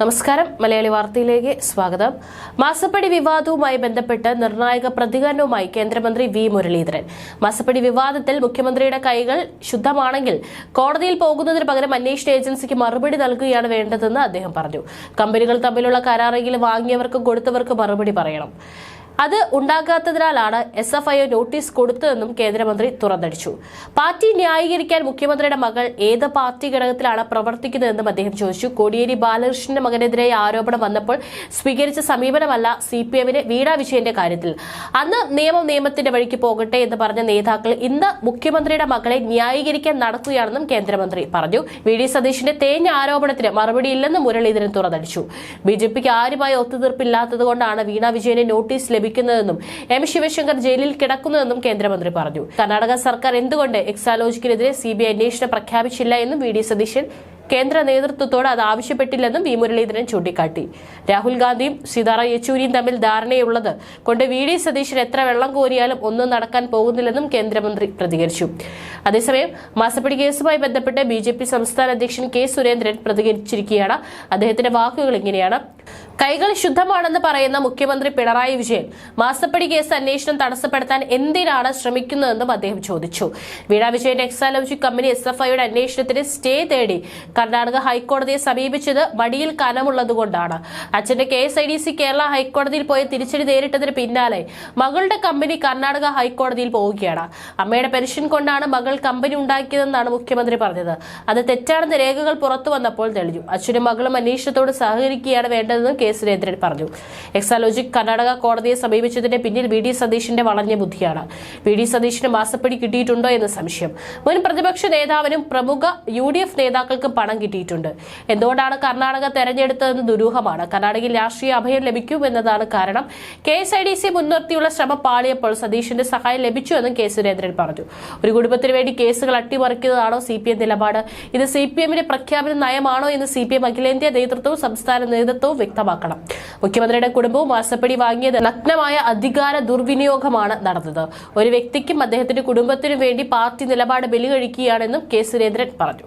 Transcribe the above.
നമസ്കാരം. മലയാളി വാർത്തയിലേക്ക് സ്വാഗതം. മാസപ്പടി വിവാദവുമായി ബന്ധപ്പെട്ട് നിർണായക പ്രതികരണവുമായി കേന്ദ്രമന്ത്രി വി മുരളീധരൻ. മാസപ്പടി വിവാദത്തിൽ മുഖ്യമന്ത്രിയുടെ കൈകൾ ശുദ്ധമാണെങ്കിൽ കോടതിയിൽ പോകുന്നതിന് പകരം അന്വേഷണ ഏജൻസിക്ക് മറുപടി നൽകുകയാണ് വേണ്ടതെന്ന് അദ്ദേഹം പറഞ്ഞു. കമ്പനികൾ തമ്മിലുള്ള കരാറെങ്കിലും വാങ്ങിയവർക്കും കൊടുത്തവർക്കും മറുപടി പറയണം. അത് ഉണ്ടാകാത്തതിനാലാണ് എസ് എഫ് ഐ നോട്ടീസ് കൊടുത്തതെന്നും കേന്ദ്രമന്ത്രി തുറന്നടിച്ചു. പാർട്ടി ന്യായീകരിക്കാൻ മുഖ്യമന്ത്രിയുടെ മകൾ ഏത് പാർട്ടി ഘടകത്തിലാണ് പ്രവർത്തിക്കുന്നതെന്നും അദ്ദേഹം ചോദിച്ചു. കോടിയേരി ബാലകൃഷ്ണന്റെ മകനെതിരെ ആരോപണം വന്നപ്പോൾ സ്വീകരിച്ച സമീപനമല്ല സി പി എമ്മിന് വീണ വിജയന്റെ കാര്യത്തിൽ. അന്ന് നിയമം നിയമത്തിന്റെ വഴിക്ക് പോകട്ടെ എന്ന് പറഞ്ഞ നേതാക്കൾ ഇന്ന് മുഖ്യമന്ത്രിയുടെ മകളെ ന്യായീകരിക്കാൻ നടക്കുകയാണെന്നും കേന്ദ്രമന്ത്രി പറഞ്ഞു. വി ഡി സതീഷിന്റെ തേഞ്ഞ ആരോപണത്തിന് മറുപടിയില്ലെന്നും മുരളീധരൻ തുറന്നടിച്ചു. ബി ജെ പിക്ക് ആരുമായി ഒത്തുതീർപ്പില്ലാത്തതുകൊണ്ടാണ് വീണ വിജയനെ നോട്ടീസ് ലഭിക്കുന്നതെന്നും എം. ശിവശങ്കർ ജയിലിൽ കിടക്കുന്നതെന്നും കേന്ദ്രമന്ത്രി പറഞ്ഞു. കർണാടക സർക്കാർ എന്തുകൊണ്ട് എക്സാലോജിക്കിനെതിരെ സി ബി ഐ അന്വേഷണം പ്രഖ്യാപിച്ചില്ല എന്നും വി ഡി സതീശൻ കേന്ദ്ര നേതൃത്വത്തോട് അത് ആവശ്യപ്പെട്ടില്ലെന്നും വി മുരളീധരൻ ചൂണ്ടിക്കാട്ടി. രാഹുൽ ഗാന്ധിയും സീതാറാം യെച്ചൂരിയും തമ്മിൽ ധാരണയുള്ളത് കൊണ്ട് വി ഡി സതീശൻ എത്ര വെള്ളം കോരിയാലും ഒന്നും നടക്കാൻ പോകുന്നില്ലെന്നും കേന്ദ്രമന്ത്രി പ്രതികരിച്ചു. അതേസമയം മാസപ്പടി കേസുമായി ബന്ധപ്പെട്ട് ബി സംസ്ഥാന അധ്യക്ഷൻ കെ സുരേന്ദ്രൻ പ്രതികരിച്ചിരിക്കുകയാണ്. അദ്ദേഹത്തിന്റെ വാക്കുകൾ ഇങ്ങനെയാണ്. കൈകൾ ശുദ്ധമാണെന്ന് പറയുന്ന മുഖ്യമന്ത്രി പിണറായി വിജയൻ മാസപ്പടി കേസ് അന്വേഷണം തടസ്സപ്പെടുത്താൻ എന്തിനാണ് ശ്രമിക്കുന്നതെന്നും അദ്ദേഹം ചോദിച്ചു. Veena Vijayan Exalogic company S F ഐയുടെ അന്വേഷണത്തിന് സ്റ്റേ തേടി കർണാടക ഹൈക്കോടതിയെ സമീപിച്ചത് മടിയിൽ കനമുള്ളതുകൊണ്ടാണ്. അച്ഛന്റെ K S I D C Kerala ഹൈക്കോടതിയിൽ പോയ തിരിച്ചടി നേരിട്ടതിന് പിന്നാലെ മകളുടെ കമ്പനി കർണാടക ഹൈക്കോടതിയിൽ പോവുകയാണ്. അമ്മയുടെ പെൻഷൻ കൊണ്ടാണ് മകൾ കമ്പനി ഉണ്ടാക്കിയതെന്നാണ് മുഖ്യമന്ത്രി പറഞ്ഞത്. അത് തെറ്റാണെന്ന് രേഖകൾ പുറത്തു വന്നപ്പോൾ തെളിഞ്ഞു. അച്ഛനും മകളും അന്വേഷണത്തോട് സഹകരിക്കുകയാണ് വേണ്ടതെന്നും കെ സുരേന്ദ്രൻ പറഞ്ഞു. എക്സാലോജിക് കർണാടക കോടതിയെ സമീപിച്ചതിന്റെ പിന്നിൽ വി ഡി സതീഷിന്റെ വളഞ്ഞ ബുദ്ധിയാണ്. വി ഡി സതീഷിന് മാസപ്പടി കിട്ടിയിട്ടുണ്ടോ എന്ന് സംശയം. മുൻ പ്രതിപക്ഷ നേതാവിനും പ്രമുഖ യു ഡി എഫ് നേതാക്കൾക്കും പണം കിട്ടിയിട്ടുണ്ട്. എന്തുകൊണ്ടാണ് കർണാടക തെരഞ്ഞെടുത്തതെന്ന് ദുരൂഹമാണ്. കർണാടകയിൽ രാഷ്ട്രീയ അഭയം ലഭിക്കും എന്നതാണ് കാരണം. K S I D C മുൻനിർത്തിയുള്ള ശ്രമം പാളിയപ്പോൾ സതീഷിന്റെ സഹായം ലഭിച്ചു എന്നും കെ സുരേന്ദ്രൻ പറഞ്ഞു. ഒരു കുടുംബത്തിന് വേണ്ടി കേസുകൾ അട്ടിമറിക്കുന്നതാണോ സി പി എം നിലപാട്? ഇത് സി പി എമ്മിന്റെ പ്രഖ്യാപിത നയമാണോ എന്ന് സി പി എം അഖിലേന്ത്യാ നേതൃത്വവും സംസ്ഥാന നേതൃത്വവും വ്യക്തമാക്കണം. മുഖ്യമന്ത്രിയുടെ കുടുംബവും മാസപ്പടി വാങ്ങിയത് നഗ്നമായ അധികാര ദുർവിനിയോഗമാണ് നടന്നത്. ഒരു വ്യക്തിക്കും അദ്ദേഹത്തിന്റെ കുടുംബത്തിനും വേണ്ടി പാർട്ടി നിലപാട് ബലികഴിക്കുകയാണെന്നും കെ സുരേന്ദ്രൻ പറഞ്ഞു.